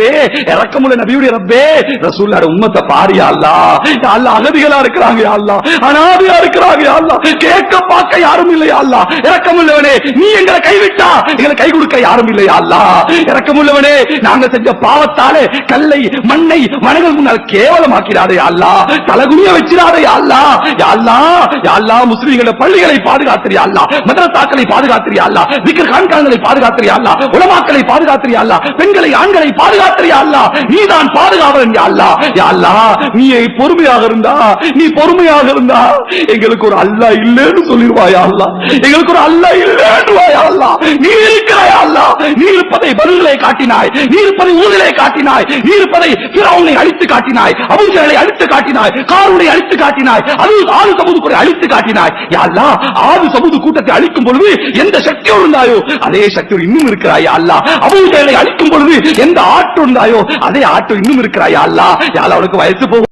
ரப்பே இறக்கமுள்ள நபியுடைய ரப்பே ரசூல்லாட உண்மத்தை பாரு யாழ்லா யாழ்லா அகதிகளா இருக்கிறாங்க யாழ்லா அனாதையா இருக்கிறாங்க யாழ்லா கேட்க பார்க்க யாரும் இல்லை யாழ்லா இறக்கமுள்ளவனே நீ எங்களை கைவிட்டா எங்களை கை கொடுக்க யாரும் இல்லை யாழ்லா இறக்கமுள்ளவனே நாங்க செஞ்ச பாவத்தாலே கல்லை மண்ணை மனங்கள் முன்னால் கேவலமாக்கிறாரே யாழ்லா தலகுனிய வச்சிடாதே யாழ்லா யாழ்லா யாழ்லா முஸ்லீம்களை பள்ளிகளை பாதுகாத்திரியா அல்லாஹ் மதரசாக்களை பாதுகாத்திரியா அல்லாஹ் திக்ர் கான்கான்களை பாதுகாத்திரியா அல்லாஹ் உலமாக்களை பாதுகாத்திரியா அல்லாஹ் பெண்களை ஆண்களை பாதுகாத்து அல்லாஹ். நீதான் பாதுகாவலன் யா அல்லாஹ். யா அல்லாஹ் நீ பொறுமையாக இருந்தா? நீ பொறுமையாக இருந்தா? எங்களுக்கு ஒரு அல்லா இல்லைன்னு சொல்லிடுவாயா அல்லா எங்களுக்கு ஒரு அல்லா இல்லைன்னு வாயா அல்லாஹ். நீ இருக்கிறாயா அல்லா நீ இருப்பதை பதில்களை காட்டினாய். நீ இருப்பதை ஊழலை காட்டினாய். நீ இருப்பதை பிறவுனை அழித்து காட்டினாய். அபூஜலை அழித்து காட்டினாய். காரூரை அழித்து காட்டினாய். அது ஆறு சமூது கூட அழித்து காட்டினாய். யாழ்லா ஆறு சமூது கூட்டத்தை அழிக்கும் பொழுது எந்த சக்தியோடு இருந்தாயோ அதே சக்தியோடு இன்னும் இருக்கிறாய் அல்லா அல்லாஹ். அழிக்கும் பொழுது எந்த ஆற்று ஆட்டு இருந்தாயோ அதே ஆட்டு இன்னும் இருக்கிறாயா? யா யாழ் அவனுக்கு வயசு போகும்.